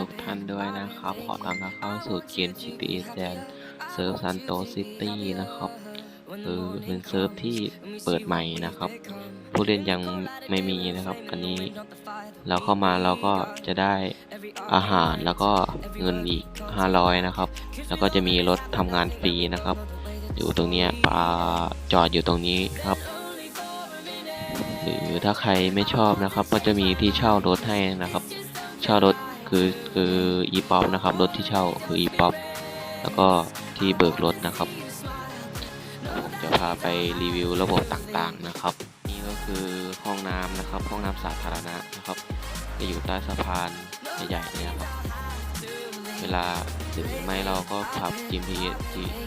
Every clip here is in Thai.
ทุกท่านด้วยนะครับ ขอต้อนรับเข้าสู่เกม GPS แดนเซิร์ฟซันโตซิตี้นะครับคือเป็นเซิร์ฟที่เปิดใหม่นะครับ ผู้เล่นยังไม่มีนะครับ อันนี้เราเข้ามาเราก็จะได้อาหารแล้วก็เงินอีก 500 นะครับ แล้วก็จะมีรถทำงานฟรีนะครับ อยู่ตรงนี้ปาจอดอยู่ตรงนี้ครับหรือถ้าใครไม่ชอบนะครับ ก็จะมีที่เช่ารถให้นะครับ เช่ารถ คือคือ e-pop นะครับรถที่เช่าคือ e-pop แล้วก็ที่เบิกรถนะครับผมจะพาไปรีวิวระบบต่างๆนะครับ นี่ก็คือห้องน้ำนะครับ ห้องน้ำสาธารณะนะครับจะอยู่ใต้สะพานใหญ่ๆเนี่ยครับ เวลาถึงไม่เราก็ขับ GPS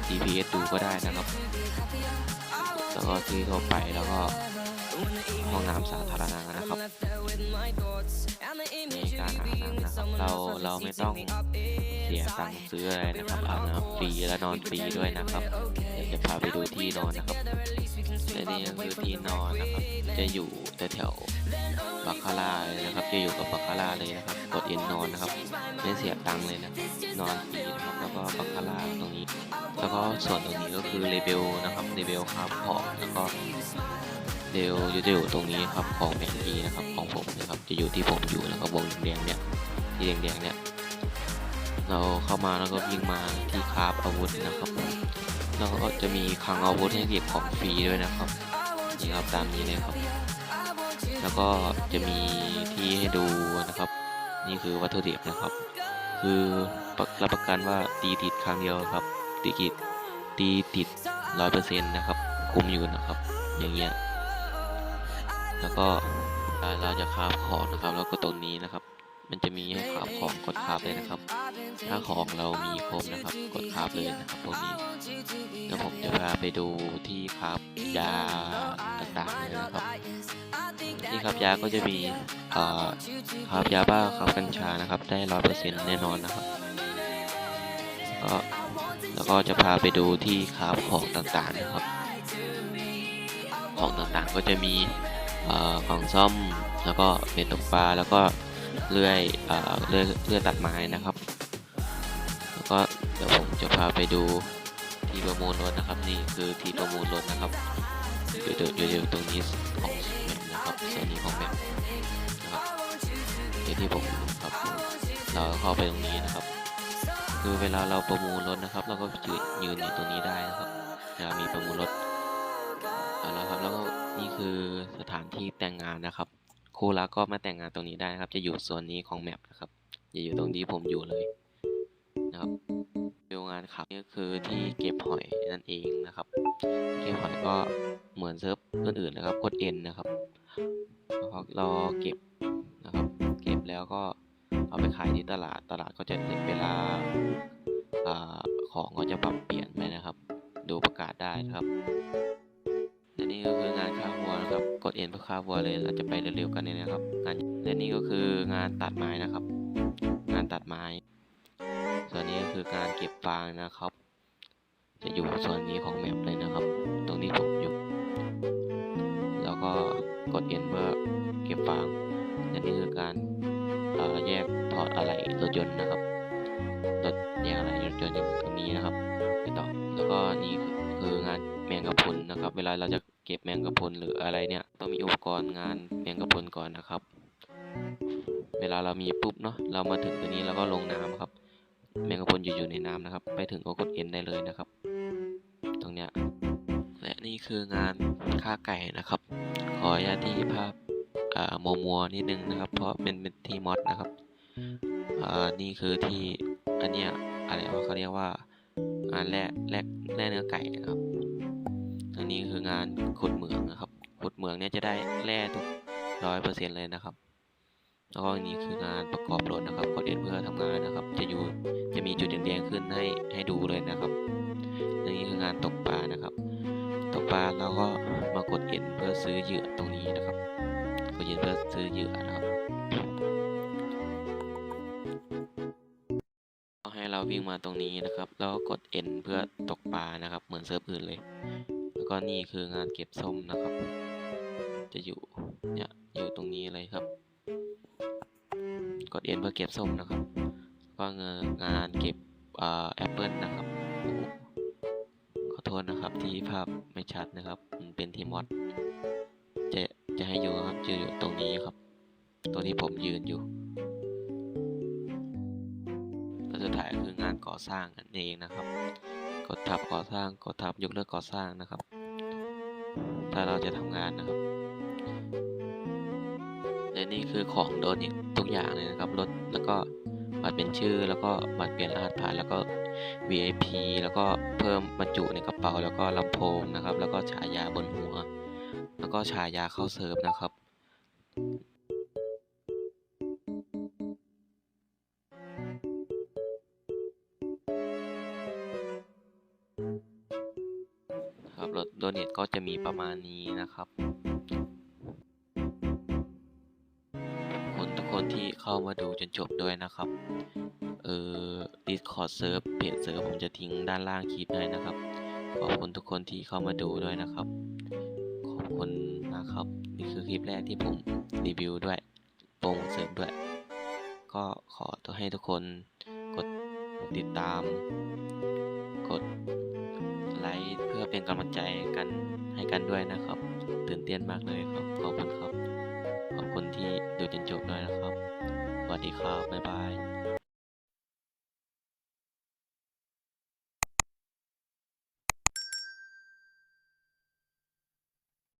GPS ดูก็ได้นะครับ แล้วก็ที่เข้าไปแล้วก็ห้องน้ำสาธารณะนะครับ การอาบน้ำนะครับเราเราไม่ต้องเสียตังค์ซื้ออะไรนะครับอาบน้ำฟรีและนอนฟรีด้วยนะครับเดี๋ยวจะพาไปดูที่นอนนะครับและนี่ก็คือที่นอนนะครับจะอยู่แถวบัคคาร่าเลยนะครับ จะอยู่กับบัคคาร่าเลยนะครับ กดเอ็นนอนนะครับไม่เสียตังค์เลยนะนอนฟรีนะครับแล้วก็บัคคาร่าตรงนี้ แล้วก็ส่วนตรงนี้ก็คือเลเบลนะครับเลเบลครับของแล้วก็ เดลอยู่จะอยู่ตรงนี้ครับของแผนที่นะครับของผมนะครับจะอยู่ที่ผมอยู่นะครับวงแดงเนี่ยที่แดงๆเนี่ยเราเข้ามาแล้วก็วิ่งมาที่คราฟอาวุธนะครับแล้วก็จะมีคลังอาวุธให้เก็บของฟรีด้วยนะครับนี่ครับตามนี้เลยครับ แล้วก็จะมีที่ให้ดูนะครับ นี่คือวัตถุดิบนะครับ คือรับประกันว่าตีติดครั้งเดียวครับตีกิดตีติดร้อยเปอร์เซ็นต์นะครับ คุ้มอยู่นะครับ อย่างเงี้ย แล้วก็เราจะคราฟของนะครับ แล้วก็ตรงนี้นะครับ มันจะมีให้คราฟของกดคราฟเลยนะครับ ถ้าของเรามีครบนะครับ กดคราฟเลยนะครับพวกนี้แล้วผมจะพาไปดูที่คราฟยาต่างๆเลยนะครับที่ครับยาก็จะมีครับยาบ้าครับกัญชานะครับ ได้ร้อยเปอร์เซ็นต์แน่นอนนะครับก็แล้วก็จะพาไปดูที่คราฟของต่างๆนะครับ ของต่างๆก็จะมี ของซ่อมแล้วก็เบ็ดตกปลาแล้วก็เลื่อยเออเลื่อยเลื่อยตัดไม้นะครับ แล้วก็เดี๋ยวผมจะพาไปดูที่ประมูลรถนะครับ นี่คือที่ประมูลรถนะครับอยู่อยู่อยู่ตรงนี้ของแมปนะครับส่วนนี้ของแมปนะครับเดี๋ยวที่ผมครับเราเข้าไปตรงนี้นะครับ คือเวลาเราประมูลรถนะครับ เราก็ยืนยืนอยู่ตรงนี้ได้นะครับเวลามีประมูลรถเอาละครับแล้วก็ นี่คือสถานที่แต่งงานนะครับ คู่รักก็มาแต่งงานตรงนี้ได้นะครับ จะอยู่ส่วนนี้ของแมปนะครับจะอยู่ตรงที่ผมอยู่เลยนะครับโรงงานขับนี่คือที่เก็บหอยนั่นเองนะครับ เก็บหอยก็เหมือนเซิร์ฟอื่นๆนะครับกด N นนะครับแล้วก็รอเก็บนะครับ เก็บแล้วก็เอาไปขายที่ตลาดตลาดก็จะเห็นเวลาอ่าของก็จะปรับเปลี่ยนไปนะครับ ดูประกาศได้นะครับ และนี่ก็คืองานค้าวัวนะครับ กด N เพื่อค้าวัวเลยเราจะไปเร็วๆกันเลยนะครับงานและนี่ก็คืองานตัดไม้นะครับ งานตัดไม้ ส่วนนี้ก็คือการเก็บฟางนะครับ จะอยู่ส่วนนี้ของแมปเลยนะครับ ตรงนี้ผมอยู่ แล้วก็กด N เพื่อเก็บฟางและนี่คือการเออแยกถอดอะไหล่รถยนต์นะครับรถแยกอะไหล่รถยนต์อยู่ตรงนี้นะครับไปต่อแล้วก็นี่คือคืองานแมงกะพรุนนะครับ เวลาเราจะ เก็บแมงกะพรุนหรืออะไรเนี่ย ต้องมีอุปกรณ์งานแมงกะพรุนก่อนนะครับ เวลาเรามีปุ๊บเนาะเรามาถึงตรงนี้แล้วก็ลงน้ำครับ แมงกะพรุนอยู่อยู่ในน้ำนะครับ ไปถึงก็กด N ได้เลยนะครับ ตรงเนี้ยและนี่คืองานฆ่าไก่นะครับ ขออนุญาตที่ภาพอ่ามัวมัวๆนิดนึงนะครับ เพราะเป็นเป็นที่มอดนะครับอ่านี่คือที่อันเนี้ยอะไรว่าเขาเรียกว่า งานแร่แร่แร่เนื้อไก่นะครับ อันนี้คืองานขุดเหมืองนะครับ ขุดเหมืองเนี่ยจะได้แร่ทุกร้อยเปอร์เซ็นต์เลยนะครับ แล้วก็อันนี้คืองานประกอบรถนะครับกดเอ็นเพื่อทำงานนะครับ จะอยู่จะมีจุดแดงๆขึ้นให้ให้ดูเลยนะครับอันนี้คืองานตกปลานะครับ ตกปลาเราก็มากดเอ็นเพื่อซื้อเหยื่อตรงนี้นะครับ กดเอ็นเพื่อซื้อเหยื่อนะครับให้เราวิ่งมาตรงนี้นะครับ แล้วกดเอ็นเพื่อตกปลานะครับ เหมือนเซิร์ฟอื่นเลย ก็นี่คืองานเก็บส้มนะครับ จะอยู่เนี่ยอยู่ตรงนี้เลยครับ กดเอ็นเพื่อเก็บส้มนะครับ ก็งานงานเก็บแอปเปิลนะครับ ขอโทษนะครับที่ภาพไม่ชัดนะครับ มันเป็นที่มอดจะจะให้อยู่ครับจะอยู่ตรงนี้ครับตรงที่ผมยืนอยู่แล้วสุดท้ายคืองานก่อสร้างนั่นเองนะครับ กดทับก่อสร้าง กดทับยกเลิกก่อสร้างนะครับ ถ้าเราจะทำงานนะครับและนี่คือของโดนทุกอย่างเลยนะครับรถแล้วก็บัตรเป็นชื่อแล้วก็บัตรเปลี่ยนรหัสผ่านแล้วก็ VIP แล้วก็เพิ่มบรรจุในกระเป๋าแล้วก็ลำโพงนะครับ แล้วก็ฉายาบนหัว แล้วก็ฉายาเข้าเซิร์ฟนะครับ รับรถโดเนทก็จะมีประมาณนี้นะครับขอบคุณทุกคนที่เข้ามาดูจนจบด้วยนะครับ เออ Discord เซิร์ฟเพจเซิร์ฟผมจะทิ้งด้านล่างคลิปให้นะครับ ขอบคุณทุกคนที่เข้ามาดูด้วยนะครับ ขอบคุณนะครับ นี่คือคลิปแรกที่ผมรีวิวด้วยโปรโมทเซิร์ฟด้วย ก็ขอตัวให้ทุกคนกดติดตาม กด เป็นกำลังใจกันให้กันด้วยนะครับ ตื่นเต้นมากเลยครับ ขอบคุณครับ ขอบคุณที่ดูจนจบด้วยนะครับ สวัสดีครับ บ๊ายบาย